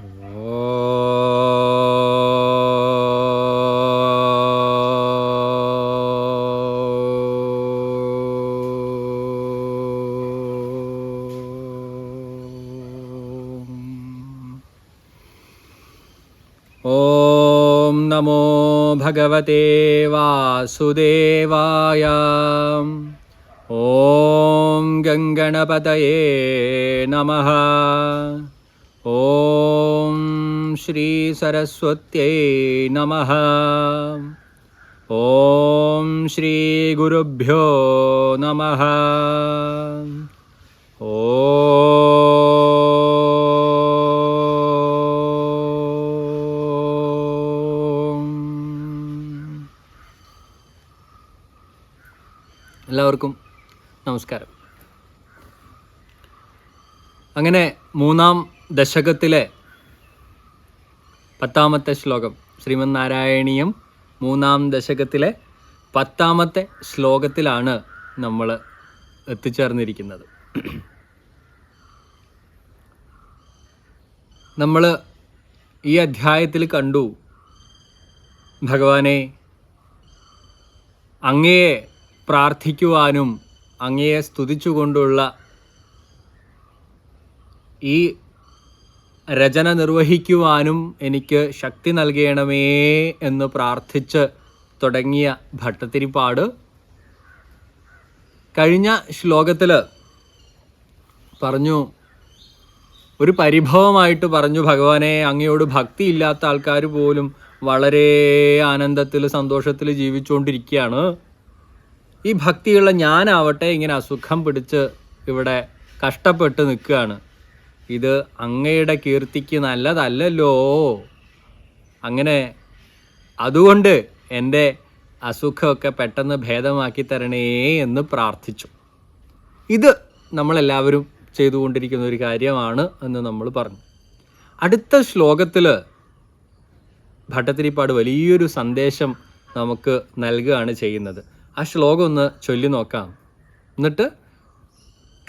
ॐ नमो भगवते वासुदेवाय। ॐ गङ्गणपतये नमः श्रीसरस्वत्यै नमः ॐ श्रीगुरुभ्यो नमः ഓം എല്ലാവർക്കും നമസ്കാരം അങ്ങനെ മൂന്നാം ദശകത്തിലെ പത്താമത്തെ ശ്ലോകം. ശ്രീമന് നാരായണീയം മൂന്നാം ദശകത്തിലെ പത്താമത്തെ ശ്ലോകത്തിലാണ് നമ്മൾ എത്തിച്ചേർന്നിരിക്കുന്നത്. നമ്മൾ ഈ അധ്യായത്തിൽ കണ്ടു. ഭഗവാനെ അങ്ങയെ പ്രാർത്ഥിക്കുവാനും അങ്ങയെ സ്തുതിച്ചുകൊണ്ടുള്ള ഈ രചന നിർവഹിക്കുവാനും എനിക്ക് ശക്തി നൽകണമേ എന്ന് പ്രാർത്ഥിച്ച് തുടങ്ങിയ ഭട്ടത്തിരിപ്പാട് കഴിഞ്ഞ ശ്ലോകത്തിൽ പറഞ്ഞു ഒരു പരിഭവമായിട്ട് പറഞ്ഞു ഭഗവാനെ അങ്ങയോട് ഭക്തി ഇല്ലാത്ത ആൾക്കാർ പോലും വളരെ ആനന്ദത്തിൽ സന്തോഷത്തിൽ ജീവിച്ചുകൊണ്ടിരിക്കുകയാണ് ഈ ഭക്തിയുള്ള ഞാനാവട്ടെ ഇങ്ങനെ അസുഖം പിടിച്ച് ഇവിടെ കഷ്ടപ്പെട്ട് നിൽക്കുകയാണ്. ഇത് അങ്ങയുടെ കീർത്തിക്ക് നല്ലതല്ലല്ലോ. അങ്ങനെ അതുകൊണ്ട് എന്റെ അസുഖമൊക്കെ പെട്ടെന്ന് ഭേദമാക്കി തരണേ എന്ന് പ്രാർത്ഥിച്ചു. ഇത് നമ്മളെല്ലാവരും ചെയ്തുകൊണ്ടിരിക്കുന്ന ഒരു കാര്യമാണ് എന്ന് നമ്മൾ പറഞ്ഞു. അടുത്ത ശ്ലോകത്തിൽ ഭട്ടത്തിരിപ്പാട് വലിയൊരു സന്ദേശം നമുക്ക് നൽകുകയാണ് ചെയ്യുന്നത്. ആ ശ്ലോകം ഒന്ന് ചൊല്ലി നോക്കാം. എന്നിട്ട്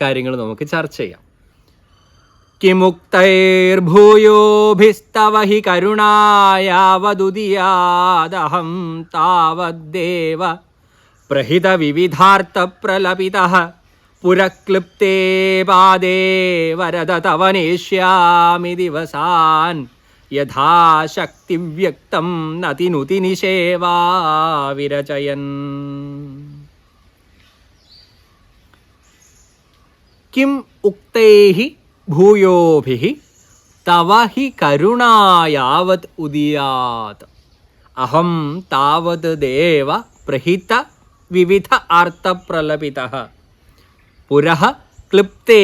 കാര്യങ്ങൾ നമുക്ക് ചർച്ച ചെയ്യാം. കിമുക്തൈർഭൂയോഭിസ്തവ ഹി കരുണായാവതുദിയാദഹം താവദ്ദേവ പ്രഹിത വിവിധാർത്ഥ പ്രലപിത പുരക്ലിപ്തേ പാദേ വരദ തവ നേഷ്യാമി ദിവസാൻ യഥാശക്തി വ്യക്തം നതിനുതി നിഷേവാ വിരചയൻ കിം ഉക്തൈഃ ഭൂയോഭിः തവ ഹി കരുണായാവത് ഉദിയാത്. അഹം താവത് ദേവ പ്രഹിത വിവിധ അർത്ഥപ്രലപിത. പുരഃ ക്ലിപ്തേ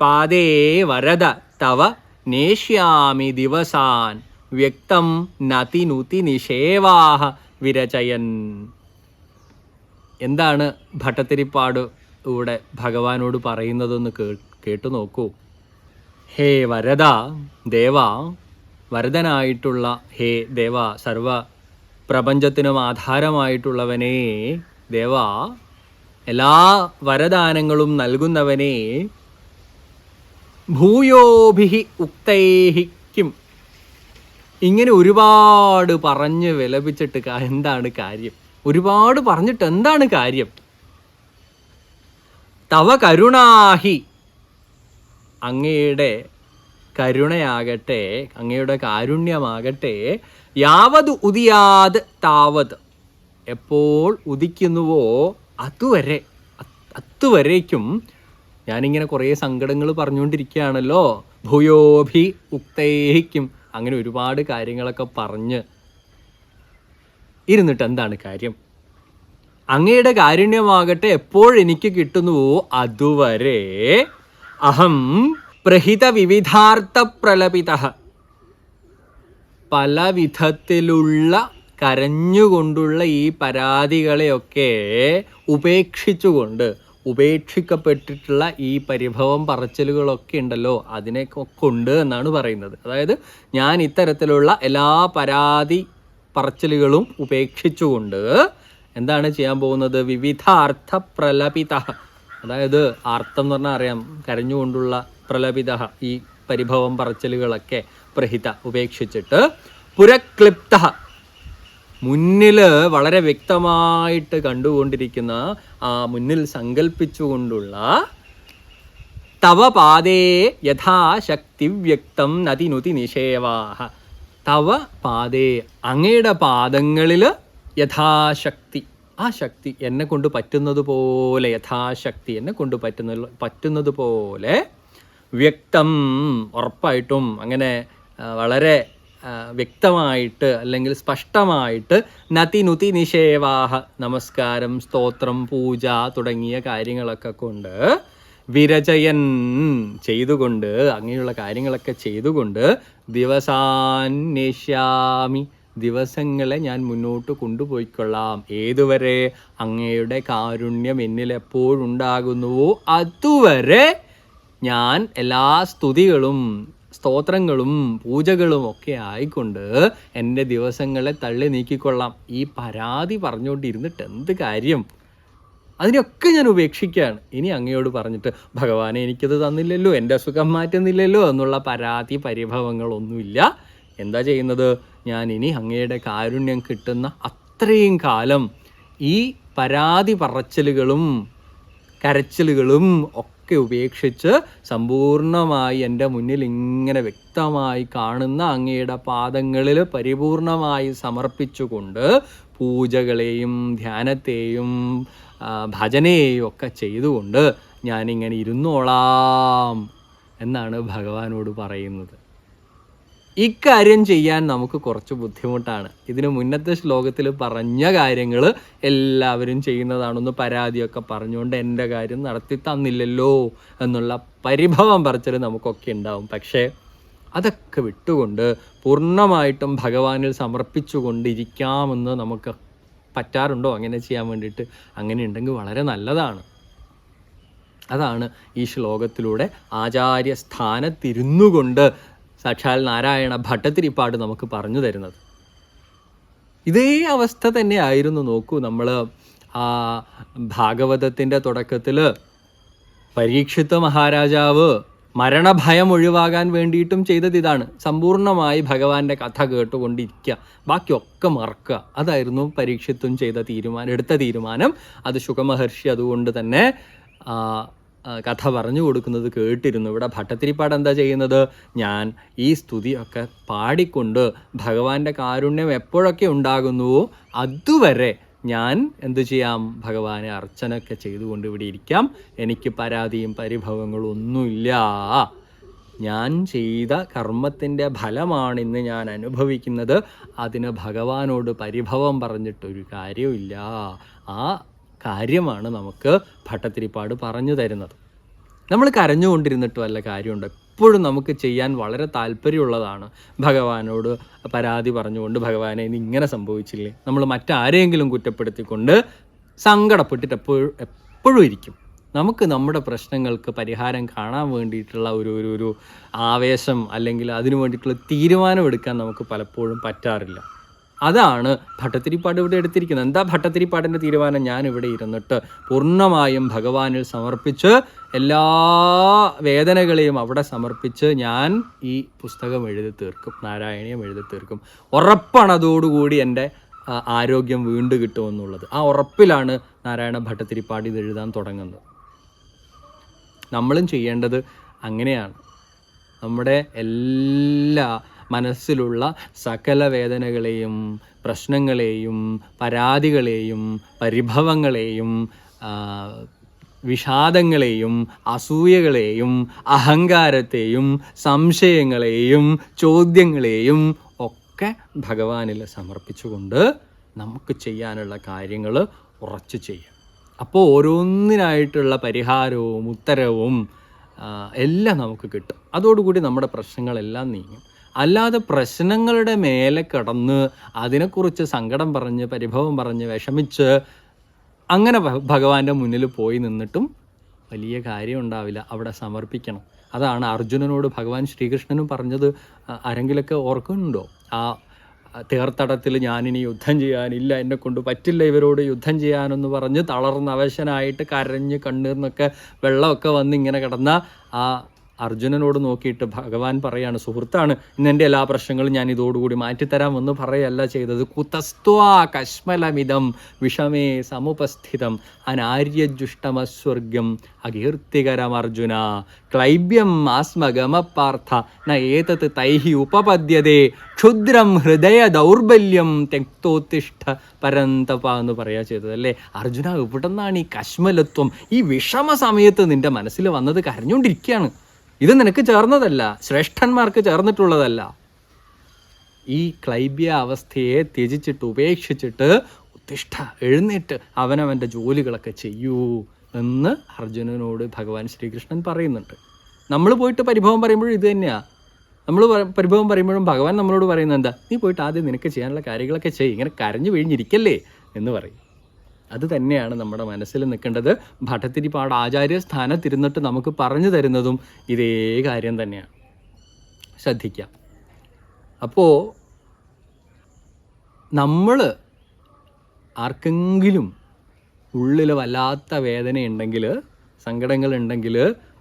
പാദേ വരദ തവ നേഷ്യാമി ദിവസാൻ. വ്യക്തം നതിനുതി നിഷേവാഹ വിരചയൻ. എന്താണ് ഭട്ടത്തിരിപ്പാട് ഇവിടെ ഭഗവാനോട് പറയുന്നതെന്ന് കേട്ടു നോക്കൂ. ഹേ വരദ ദേവ വരദനായിട്ടുള്ള ഹേ ദേവ സർവ പ്രപഞ്ചത്തിനും ആധാരമായിട്ടുള്ളവനെ ദേവ എല്ലാ വരദാനങ്ങളും നൽകുന്നവനെ ഭൂയോഭിഹി ഉക്തൈഹിക്കും ഇങ്ങനെ ഒരുപാട് പറഞ്ഞ് വിലപിച്ചിട്ട് എന്താണ് കാര്യം? ഒരുപാട് പറഞ്ഞിട്ട് എന്താണ് കാര്യം? തവ കരുണാഹി അങ്ങയുടെ കരുണയാകട്ടെ അങ്ങയുടെ കാരുണ്യമാകട്ടെ യാവത് ഉദിയാത് താവത്. എപ്പോൾ ഉദിക്കുന്നുവോ അതുവരെ അത്തുവരേക്കും ഞാനിങ്ങനെ കുറേ സങ്കടങ്ങൾ പറഞ്ഞുകൊണ്ടിരിക്കുകയാണല്ലോ. ഭൂയോഭി ഉക്തേഹിക്കും. അങ്ങനെ ഒരുപാട് കാര്യങ്ങളൊക്കെ പറഞ്ഞ് ഇരുന്നിട്ട് എന്താണ് കാര്യം? അങ്ങയുടെ കാരുണ്യമാകട്ടെ എപ്പോഴെനിക്ക് കിട്ടുന്നുവോ അതുവരെ അഹം പ്രഹിത വിവിധാർത്ഥ പ്രലപിത പല വിധത്തിലുള്ള കരഞ്ഞുകൊണ്ടുള്ള ഈ പരാതികളെയൊക്കെ ഉപേക്ഷിച്ചുകൊണ്ട് ഉപേക്ഷിക്കപ്പെട്ടിട്ടുള്ള ഈ പരിഭവം പറച്ചിലുകളൊക്കെ ഉണ്ടല്ലോ അതിനെ ഉണ്ട് എന്നാണ് പറയുന്നത്. അതായത് ഞാൻ ഇത്തരത്തിലുള്ള എല്ലാ പരാതി പറച്ചിലുകളും ഉപേക്ഷിച്ചുകൊണ്ട് എന്താണ് ചെയ്യാൻ പോകുന്നത്? വിവിധ അർത്ഥ പ്രലപിത അതായത് ആർത്തം എന്ന് പറഞ്ഞാൽ അറിയാം കരഞ്ഞുകൊണ്ടുള്ള പ്രലപിത ഈ പരിഭവം പറച്ചലുകളൊക്കെ പ്രഹിത ഉപേക്ഷിച്ചിട്ട് പുരക്ലിപ്ത മുന്നിൽ വളരെ വ്യക്തമായിട്ട് കണ്ടുകൊണ്ടിരിക്കുന്ന ആ മുന്നിൽ സങ്കല്പിച്ചുകൊണ്ടുള്ള തവ പാദേ യഥാശക്തി വ്യക്തം നതിനുതി നിഷേവാഹ. തവ പാദേ അങ്ങയുടെ പാദങ്ങളിൽ യഥാശക്തി. ആ ശക്തി എന്നെ കൊണ്ട് പറ്റുന്നത് പോലെ യഥാശക്തി എന്നെ കൊണ്ട് പറ്റുന്ന പറ്റുന്നത് പോലെ വ്യക്തം ഉറപ്പായിട്ടും അങ്ങനെ വളരെ വ്യക്തമായിട്ട് അല്ലെങ്കിൽ സ്പഷ്ടമായിട്ട് നതി നുതി നിഷേവാഹ നമസ്കാരം സ്തോത്രം പൂജ തുടങ്ങിയ കാര്യങ്ങളൊക്കെ കൊണ്ട് വിരചയൻ ചെയ്തുകൊണ്ട് അങ്ങനെയുള്ള കാര്യങ്ങളൊക്കെ ചെയ്തുകൊണ്ട് ദിവസാന്വേഷ്യാമി. ദിവസങ്ങളെ ഞാൻ മുന്നോട്ട് കൊണ്ടുപോയിക്കൊള്ളാം. ഏതുവരെ അങ്ങയുടെ കാരുണ്യം എന്നിൽ എപ്പോഴുണ്ടാകുന്നുവോ അതുവരെ ഞാൻ എല്ലാ സ്തുതികളും സ്തോത്രങ്ങളും പൂജകളും ഒക്കെ ആയിക്കൊണ്ട് എന്റെ ദിവസങ്ങളെ തള്ളി നീക്കിക്കൊള്ളാം. ഈ പരാതി പറഞ്ഞുകൊണ്ടിരുന്നിട്ട് എന്ത് കാര്യം? അതിനൊക്കെ ഞാൻ ഉപേക്ഷിക്കുകയാണ്. ഇനി അങ്ങയോട് പറഞ്ഞിട്ട് ഭഗവാനെ എനിക്കത് തന്നില്ലല്ലോ എന്റെ അസുഖം മാറ്റുന്നില്ലല്ലോ എന്നുള്ള പരാതി പരിഭവങ്ങളൊന്നുമില്ല. എന്താ ചെയ്യുന്നത്? ഞാൻ ഇനി അങ്ങയുടെ കാരുണ്യം കിട്ടുന്ന അത്രയും കാലം ഈ പരാതി പറച്ചിലുകളും കരച്ചിലുകളും ഒക്കെ ഉപേക്ഷിച്ച് സമ്പൂർണമായി എന്റെ മുന്നിൽ ഇങ്ങനെ വ്യക്തമായി കാണുന്ന അങ്ങയുടെ പാദങ്ങളിൽ പരിപൂർണമായി സമർപ്പിച്ചുകൊണ്ട് പൂജകളെയും ധ്യാനത്തെയും ഭജനയെയും ഒക്കെ ചെയ്തുകൊണ്ട് ഞാനിങ്ങനെ ഇരുന്നോളാം എന്നാണ് ഭഗവാനോട് പറയുന്നത്. ഇക്കാര്യം ചെയ്യാൻ നമുക്ക് കുറച്ച് ബുദ്ധിമുട്ടാണ്. ഇതിന് മുന്നത്തെ ശ്ലോകത്തിൽ പറഞ്ഞ കാര്യങ്ങൾ എല്ലാവരും ചെയ്യുന്നതാണെന്ന് പരാതിയൊക്കെ പറഞ്ഞുകൊണ്ട് എന്റെ കാര്യം നടത്തി തന്നില്ലല്ലോ എന്നുള്ള പരിഭവം പറച്ചിൽ നമുക്കൊക്കെ ഉണ്ടാവും. പക്ഷേ അതൊക്കെ വിട്ടുകൊണ്ട് പൂർണമായിട്ടും ഭഗവാനിൽ സമർപ്പിച്ചുകൊണ്ടിരിക്കാമെന്ന് നമുക്ക് പറ്റാറുണ്ടോ? അങ്ങനെ ചെയ്യാൻ വേണ്ടിയിട്ട് അങ്ങനെ ഉണ്ടെങ്കിൽ വളരെ നല്ലതാണ്. അതാണ് ഈ ശ്ലോകത്തിലൂടെ ആചാര്യ സ്ഥാനത്തിരുന്നു കൊണ്ട് സാക്ഷാൽ നാരായണ ഭട്ടത്തിരിപ്പാട് നമുക്ക് പറഞ്ഞു തരുന്നത്. ഇതേ അവസ്ഥ തന്നെയായിരുന്നു നോക്കൂ നമ്മൾ ആ ഭാഗവതത്തിന്റെ തുടക്കത്തിൽ പരീക്ഷിത്ത മഹാരാജാവ് മരണഭയം ഒഴിവാകാൻ വേണ്ടിയിട്ടും ചെയ്തത് ഇതാണ്. സമ്പൂർണമായി ഭഗവാന്റെ കഥ കേട്ടുകൊണ്ടിരിക്കുക. ബാക്കിയൊക്കെ മറക്കുക. അതായിരുന്നു പരീക്ഷിത്തും ചെയ്ത തീരുമാനം എടുത്ത തീരുമാനം. അത് ശുഖമഹർഷി അതുകൊണ്ട് തന്നെ കഥ പറഞ്ഞു കൊടുക്കുന്നത് കേട്ടിരുന്നു. ഇവിടെ ഭട്ടത്തിരിപ്പാട് എന്താ ചെയ്യുന്നത്? ഞാൻ ഈ സ്തുതിയൊക്കെ പാടിക്കൊണ്ട് ഭഗവാന്റെ കാരുണ്യം എപ്പോഴൊക്കെ ഉണ്ടാകുന്നുവോ അതുവരെ ഞാൻ എന്തു ചെയ്യാം? ഭഗവാനെ അർച്ചനൊക്കെ ചെയ്തുകൊണ്ട് ഇവിടെ ഇരിക്കാം. എനിക്ക് പരാതിയും പരിഭവങ്ങളും ഒന്നുമില്ല. ഞാൻ ചെയ്ത കർമ്മത്തിന്റെ ഫലമാണ് ഇന്ന് ഞാൻ അനുഭവിക്കുന്നത്. അതിന് ഭഗവാനോട് പരിഭവം പറഞ്ഞിട്ടൊരു കാര്യമില്ല ആ കാര്യമാണ് നമുക്ക് ഭട്ടത്തിരിപ്പാട് പറഞ്ഞു തരുന്നത്. നമ്മൾ കരഞ്ഞുകൊണ്ടിരുന്നിട്ട് വല്ല കാര്യമുണ്ട്. എപ്പോഴും നമുക്ക് ചെയ്യാൻ വളരെ താല്പര്യമുള്ളതാണ്. ഭഗവാനോട് പരാതി പറഞ്ഞുകൊണ്ട് ഭഗവാനെ ഇനി ഇങ്ങനെ സംഭവിച്ചില്ലേ? നമ്മൾ മറ്റാരെയെങ്കിലും കുറ്റപ്പെടുത്തിക്കൊണ്ട് സങ്കടപ്പെട്ടിട്ട് എപ്പോഴും എപ്പോഴും ഇരിക്കും. നമുക്ക് നമ്മുടെ പ്രശ്നങ്ങൾക്ക് പരിഹാരം കാണാൻ വേണ്ടിയിട്ടുള്ള ഒരു ഒരു ഒരു ആവേശം അല്ലെങ്കിൽ അതിനു വേണ്ടിയിട്ടുള്ള തീരുമാനം എടുക്കാൻ നമുക്ക് പലപ്പോഴും പറ്റാറില്ല. അതാണ് ഭട്ടത്തിരിപ്പാട് ഇവിടെ എടുത്തിരിക്കുന്നത്. എന്താ ഭട്ടത്തിരിപ്പാടിന്റെ തീരുമാനം? ഞാൻ ഇവിടെ ഇരുന്നിട്ട് പൂർണമായും ഭഗവാനിൽ സമർപ്പിച്ച് എല്ലാ വേദനകളെയും അവിടെ സമർപ്പിച്ച് ഞാൻ ഈ പുസ്തകം എഴുതി തീർക്കും. നാരായണീയം എഴുതി തീർക്കും. ഉറപ്പാണ് അതോടുകൂടി എന്റെ ആരോഗ്യം വീണ്ടു കിട്ടുമെന്നുള്ളത് ആ ഉറപ്പിലാണ് നാരായണ ഭട്ടത്തിരിപ്പാട് ഇത് എഴുതാൻ തുടങ്ങുന്നത്. നമ്മളും ചെയ്യേണ്ടത് അങ്ങനെയാണ്. നമ്മുടെ എല്ലാ മനസ്സിലുള്ള സകല വേദനകളെയും പ്രശ്നങ്ങളെയും പരാതികളെയും പരിഭവങ്ങളെയും വിഷാദങ്ങളെയും അസൂയകളെയും അഹങ്കാരത്തെയും സംശയങ്ങളെയും ചോദ്യങ്ങളെയും ഒക്കെ ഭഗവാനിൽ സമർപ്പിച്ചുകൊണ്ട് നമുക്ക് ചെയ്യാനുള്ള കാര്യങ്ങൾ ഉറച്ചു ചെയ്യാം അപ്പോൾ ഓരോന്നിനായിട്ടുള്ള പരിഹാരവും ഉത്തരവും എല്ലാം നമുക്ക് കിട്ടും. അതോടുകൂടി നമ്മുടെ പ്രശ്നങ്ങളെല്ലാം നീങ്ങും. അല്ലാതെ പ്രശ്നങ്ങളുടെ മേലെ കിടന്ന് അതിനെക്കുറിച്ച് സങ്കടം പറഞ്ഞ് പരിഭവം പറഞ്ഞ് വിഷമിച്ച് അങ്ങനെ ഭഗവാന്റെ മുന്നിൽ പോയി നിന്നിട്ടും വലിയ കാര്യം ഉണ്ടാവില്ല. അവിടെ സമർപ്പിക്കണം. അതാണ് അർജുനനോട് ഭഗവാൻ ശ്രീകൃഷ്ണനും പറഞ്ഞത്. ആരെങ്കിലൊക്കെ ഓർക്കുന്നുണ്ടോ? ആ തേർത്തടത്തിൽ ഞാനിനി യുദ്ധം ചെയ്യാനില്ല എന്നെ കൊണ്ട് പറ്റില്ല ഇവരോട് യുദ്ധം ചെയ്യാനെന്ന് പറഞ്ഞ് തളർന്ന് അവശനായിട്ട് കരഞ്ഞ് കണ്ണീർന്നൊക്കെ വെള്ളമൊക്കെ വന്ന് ഇങ്ങനെ കിടന്ന ആ അർജുനനോട് നോക്കിയിട്ട് ഭഗവാൻ പറയാണ് സുഹൃത്താണ് ഇന്ന് എന്റെ എല്ലാ പ്രശ്നങ്ങളും ഞാൻ ഇതോടുകൂടി മാറ്റിത്തരാം എന്ന് പറയല്ല ചെയ്തത്. കുതസ്ത്വാ കശ്മലമിതം വിഷമേ സമുപസ്ഥിതം അനാര്യജുഷ്ടമസ്വർഗ്യം അകീർത്തികരം അർജുന. ക്ലൈബ്യം ആസ്മഗമപാർത്ഥ ന ഏതത് തൈഹി ഉപപദ്യതേ. ക്ഷുദ്രം ഹൃദയ ദൗർബല്യം തെക്തോത്തിഷ്ഠ പരന്തപ എന്ന് പറയാ ചെയ്തത് അല്ലേ? അർജുന ഇവിടെ നിന്നാണ് ഈ കശ്മലത്വം? ഈ വിഷമ സമയത്ത് നിന്റെ മനസ്സിൽ വന്നത് കരഞ്ഞുകൊണ്ടിരിക്കുകയാണ്. ഇത് നിനക്ക് ചേർന്നതല്ല. ശ്രേഷ്ഠന്മാർക്ക് ചേർന്നിട്ടുള്ളതല്ല. ഈ ക്ലൈബ്യ അവസ്ഥയെ ത്യജിച്ചിട്ട് ഉപേക്ഷിച്ചിട്ട് ഉത്തിഷ്ഠ എഴുന്നേറ്റ് അവനവന്റെ ജോലികളൊക്കെ ചെയ്യൂ എന്ന് അർജുനനോട് ഭഗവാൻ ശ്രീകൃഷ്ണൻ പറയുന്നുണ്ട്. നമ്മൾ പോയിട്ട് പരിഭവം പറയുമ്പോഴും ഇത് തന്നെയാണ് നമ്മൾ പരിഭവം പറയുമ്പോഴും ഭഗവാൻ നമ്മളോട് പറയുന്നത് എന്താ? നീ പോയിട്ട് ആദ്യം നിനക്ക് ചെയ്യാനുള്ള കാര്യങ്ങളൊക്കെ ചെയ്യും. ഇങ്ങനെ കരഞ്ഞു വീഴിഞ്ഞിരിക്കല്ലേ? എന്ന് പറയും. അത് തന്നെയാണ് നമ്മുടെ മനസ്സിൽ നിൽക്കേണ്ടത്. ഭട്ടത്തിരിപ്പാട് ആചാര്യ സ്ഥാനത്തിരുന്നിട്ട് നമുക്ക് പറഞ്ഞു തരുന്നതും ഇതേ കാര്യം തന്നെയാണ്. ശ്രദ്ധിക്കാം. അപ്പോൾ നമ്മൾ ആർക്കെങ്കിലും ഉള്ളിൽ വല്ലാത്ത വേദനയുണ്ടെങ്കിൽ സങ്കടങ്ങളുണ്ടെങ്കിൽ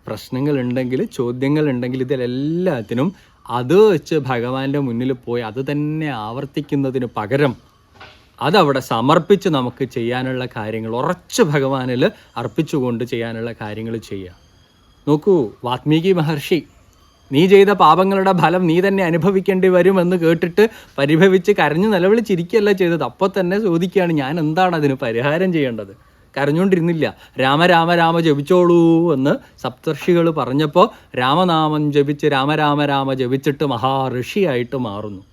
പ്രശ്നങ്ങളുണ്ടെങ്കിൽ ചോദ്യങ്ങളുണ്ടെങ്കിൽ ഇതിലെല്ലാത്തിനും അത് വെച്ച് ഭഗവാന്റെ മുന്നിൽ പോയി അത് തന്നെ ആവർത്തിക്കുന്നതിന് പകരം അതവിടെ സമർപ്പിച്ച് നമുക്ക് ചെയ്യാനുള്ള കാര്യങ്ങൾ ഉറച്ച് ഭഗവാനിൽ അർപ്പിച്ചുകൊണ്ട് ചെയ്യാനുള്ള കാര്യങ്ങൾ ചെയ്യുക നോക്കൂ വാത്മീകി മഹർഷി നീ ചെയ്ത പാപങ്ങളുടെ ഫലം നീ തന്നെ അനുഭവിക്കേണ്ടി വരുമെന്ന് കേട്ടിട്ട് പരിഭവിച്ച് കരഞ്ഞു നിലവിളിച്ചിരിക്കുകയല്ല ചെയ്തത്? അപ്പോൾ തന്നെ ചോദിക്കുകയാണ് ഞാൻ എന്താണ് അതിന് പരിഹാരം ചെയ്യേണ്ടത്? കരഞ്ഞുകൊണ്ടിരുന്നില്ല രാമ രാമ രാമ ജപിച്ചോളൂ എന്ന് സപ്തർഷികൾ പറഞ്ഞപ്പോൾ രാമനാമം ജപിച്ച് രാമ രാമ രാമ ജപിച്ചിട്ട് മഹാഋഷിയായിട്ട് മാറുന്നു.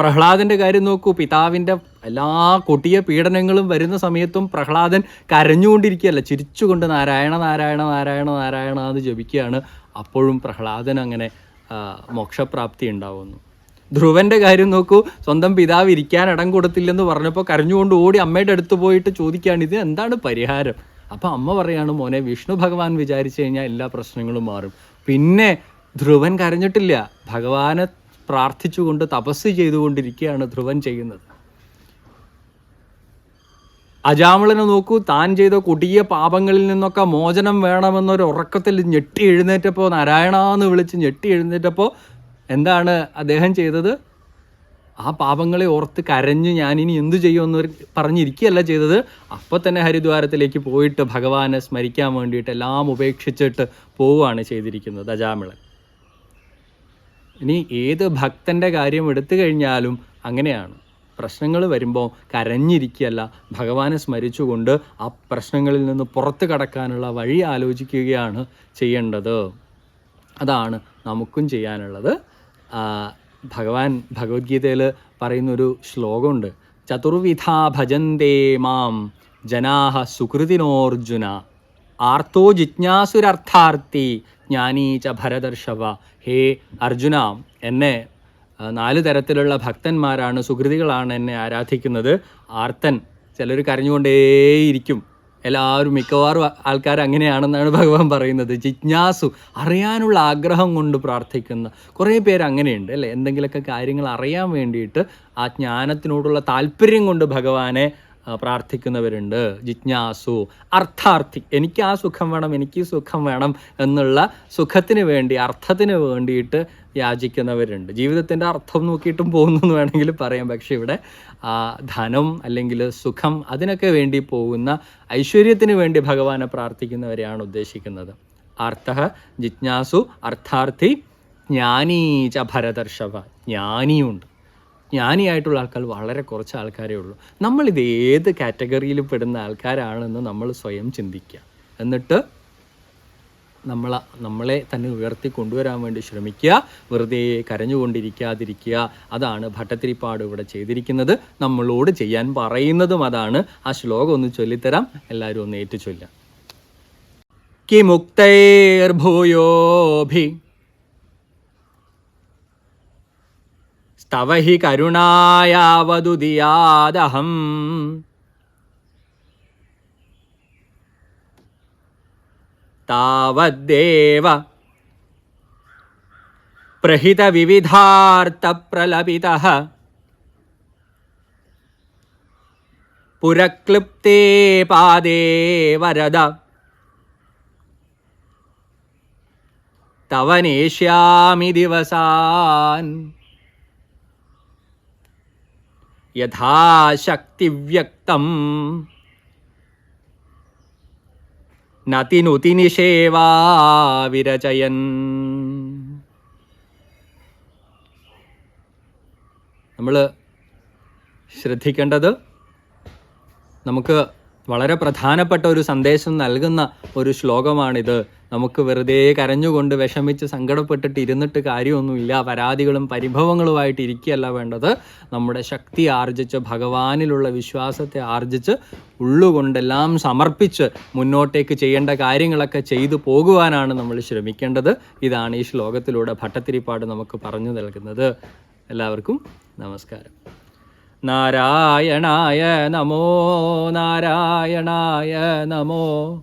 പ്രഹ്ലാദന്റെ കാര്യം നോക്കൂ. പിതാവിന്റെ എല്ലാ കൊട്ടിയ പീഡനങ്ങളും വരുന്ന സമയത്തും പ്രഹ്ലാദൻ കരഞ്ഞുകൊണ്ടിരിക്കുകയല്ല. ചിരിച്ചുകൊണ്ട് നാരായണ നാരായണ നാരായണ നാരായണ എന്ന് ജപിക്കുകയാണ്. അപ്പോഴും പ്രഹ്ലാദൻ അങ്ങനെ മോക്ഷപ്രാപ്തി ഉണ്ടാവുന്നു. ധ്രുവന്റെ കാര്യം നോക്കൂ. സ്വന്തം പിതാവ് ഇരിക്കാൻ ഇടം കൊടുത്തില്ലെന്ന് പറഞ്ഞപ്പോൾ കരഞ്ഞുകൊണ്ട് ഓടി അമ്മയുടെ അടുത്ത് പോയിട്ട് ചോദിക്കുകയാണ് ഇത് എന്താണ് പരിഹാരം? അപ്പം അമ്മ പറയാണ് മോനെ വിഷ്ണു ഭഗവാൻ വിചാരിച്ചു കഴിഞ്ഞാൽ എല്ലാ പ്രശ്നങ്ങളും മാറും. പിന്നെ ധ്രുവൻ കരഞ്ഞിട്ടില്ല. ഭഗവാനെ പ്രാർത്ഥിച്ചുകൊണ്ട് തപസ് ചെയ്തുകൊണ്ടിരിക്കുകയാണ് ധ്രുവൻ ചെയ്യുന്നത്. അജാമിളനെ നോക്കൂ താൻ ചെയ്ത കൊടിയ പാപങ്ങളിൽ നിന്നൊക്കെ മോചനം വേണമെന്നൊരു ഉറക്കത്തിൽ ഞെട്ടി എഴുന്നേറ്റപ്പോൾ നാരായണ എന്ന് വിളിച്ച് ഞെട്ടി എഴുന്നേറ്റപ്പോൾ എന്താണ് അദ്ദേഹം ചെയ്തത്? ആ പാപങ്ങളെ ഓർത്ത് കരഞ്ഞ് ഞാനിനി എന്തു ചെയ്യുമെന്ന് പറഞ്ഞിരിക്കുകയല്ല ചെയ്തത്. അപ്പോൾ തന്നെ ഹരിദ്വാരത്തിലേക്ക് പോയിട്ട് ഭഗവാനെ സ്മരിക്കാൻ വേണ്ടിയിട്ട് എല്ലാം ഉപേക്ഷിച്ചിട്ട് പോവുകയാണ് ചെയ്തിരിക്കുന്നത് അജാമിളൻ. ഇനി ഏത് ഭക്തന്റെ കാര്യം എടുത്തു കഴിഞ്ഞാലും അങ്ങനെയാണ്. പ്രശ്നങ്ങൾ വരുമ്പോൾ കരഞ്ഞിരിക്കുകയല്ല. ഭഗവാനെ സ്മരിച്ചുകൊണ്ട് ആ പ്രശ്നങ്ങളിൽ നിന്ന് പുറത്തു കടക്കാനുള്ള വഴി ആലോചിക്കുകയാണ് ചെയ്യേണ്ടത്. അതാണ് നമുക്കും ചെയ്യാനുള്ളത്. ഭഗവാൻ ഭഗവത്ഗീതയിൽ പറയുന്നൊരു ശ്ലോകമുണ്ട്. ചതുർവിധ ഭജന്തേ മാം ജനാഹ സുഹൃതിനോർജുന ആർത്തോ ജിജ്ഞാസുരർത്ഥാർത്ഥി ജ്ഞാനീ ഭരദർശവ. ഹേ അർജുന എന്നെ നാല് തരത്തിലുള്ള ഭക്തന്മാരാണ് സുഹൃതികളാണ് എന്നെ ആരാധിക്കുന്നത്. ആർത്തൻ ചിലർ കരഞ്ഞുകൊണ്ടേയിരിക്കും. എല്ലാവരും മിക്കവാറും ആൾക്കാർ അങ്ങനെയാണെന്നാണ് ഭഗവാൻ പറയുന്നത്. ജിജ്ഞാസു അറിയാനുള്ള ആഗ്രഹം കൊണ്ട് പ്രാർത്ഥിക്കുന്ന. കുറേ പേര് അങ്ങനെയുണ്ട് അല്ലേ? എന്തെങ്കിലുമൊക്കെ കാര്യങ്ങൾ അറിയാൻ വേണ്ടിയിട്ട് ആ ജ്ഞാനത്തിനോടുള്ള താല്പര്യം കൊണ്ട് ഭഗവാനെ പ്രാർത്ഥിക്കുന്നവരുണ്ട്. ജിജ്ഞാസു അർത്ഥാർത്ഥി. എനിക്ക് ആ സുഖം വേണം എനിക്ക് സുഖം വേണം എന്നുള്ള സുഖത്തിന് വേണ്ടി അർത്ഥത്തിന് വേണ്ടിയിട്ട് യാചിക്കുന്നവരുണ്ട്. ജീവിതത്തിന്റെ അർത്ഥം നോക്കിയിട്ടും പോകുന്നു എന്ന് വേണമെങ്കിൽ പറയാം. പക്ഷേ ഇവിടെ ധനം അല്ലെങ്കിൽ സുഖം അതിനൊക്കെ വേണ്ടി പോകുന്ന ഐശ്വര്യത്തിന് വേണ്ടി ഭഗവാനെ പ്രാർത്ഥിക്കുന്നവരെയാണ് ഉദ്ദേശിക്കുന്നത്. അർത്ഥ ജിജ്ഞാസു അർത്ഥാർത്ഥി ജ്ഞാനീ ച ഭരതർഷഭ. ജ്ഞാനിയുണ്ട്. ജ്ഞാനിയായിട്ടുള്ള ആൾക്കാർ വളരെ കുറച്ച് ആൾക്കാരേ ഉള്ളൂ. നമ്മളിത് ഏത് കാറ്റഗറിയിൽ പെടുന്ന ആൾക്കാരാണെന്ന് നമ്മൾ സ്വയം ചിന്തിക്കുക. എന്നിട്ട് നമ്മൾ നമ്മളെ തന്നെ ഉയർത്തി കൊണ്ടുവരാൻ വേണ്ടി ശ്രമിക്കുക. വെറുതെ കരഞ്ഞുകൊണ്ടിരിക്കാതിരിക്കുക. അതാണ് ഭട്ടത്തിരിപ്പാട് ഇവിടെ ചെയ്തിരിക്കുന്നത്. നമ്മളോട് ചെയ്യാൻ പറയുന്നതും അതാണ്. ആ ശ്ലോകം ഒന്ന് ചൊല്ലിത്തരാം. എല്ലാവരും ഒന്ന് ഏറ്റു ചൊല്ലാം കിമുക്തൈർഭൂയോഭി സ്തവ ഹി കരുണായാവതുദിയാദഹം താവദ്ദേവ പ്രഹിതവിവിധാർത്ഥപ്രലപിതഃ പുരക്ലിപ്തേ പാദേ വരദ. തവ നേഷ്യാമി ദിവസാൻ. യഥാശക്തിവ്യക്തം. നതിനുതി നിഷേവാ നമ്മൾ ശ്രദ്ധിക്കേണ്ടത് നമുക്ക് വളരെ പ്രധാനപ്പെട്ട ഒരു സന്ദേശം നൽകുന്ന ഒരു ശ്ലോകമാണിത്. നമുക്ക് വെറുതെ കരഞ്ഞുകൊണ്ട് വിഷമിച്ച് സങ്കടപ്പെട്ടിട്ട് ഇരുന്നിട്ട് കാര്യമൊന്നുമില്ല. പരാതികളും പരിഭവങ്ങളുമായിട്ട് ഇരിക്കുകയല്ല വേണ്ടത്. നമ്മുടെ ശക്തി ആർജിച്ച് ഭഗവാനിലുള്ള വിശ്വാസത്തെ ആർജിച്ച് ഉള്ളുകൊണ്ടെല്ലാം സമർപ്പിച്ച് മുന്നോട്ടേക്ക് ചെയ്യേണ്ട കാര്യങ്ങളൊക്കെ ചെയ്തു പോകുവാനാണ് നമ്മൾ ശ്രമിക്കേണ്ടത്. ഇതാണ് ഈ ശ്ലോകത്തിലൂടെ ഭട്ടത്തിരിപ്പാട് നമുക്ക് പറഞ്ഞു നൽകുന്നത്. എല്ലാവർക്കും നമസ്കാരം. നാരായണായ നമോ നാരായണായ നമോ.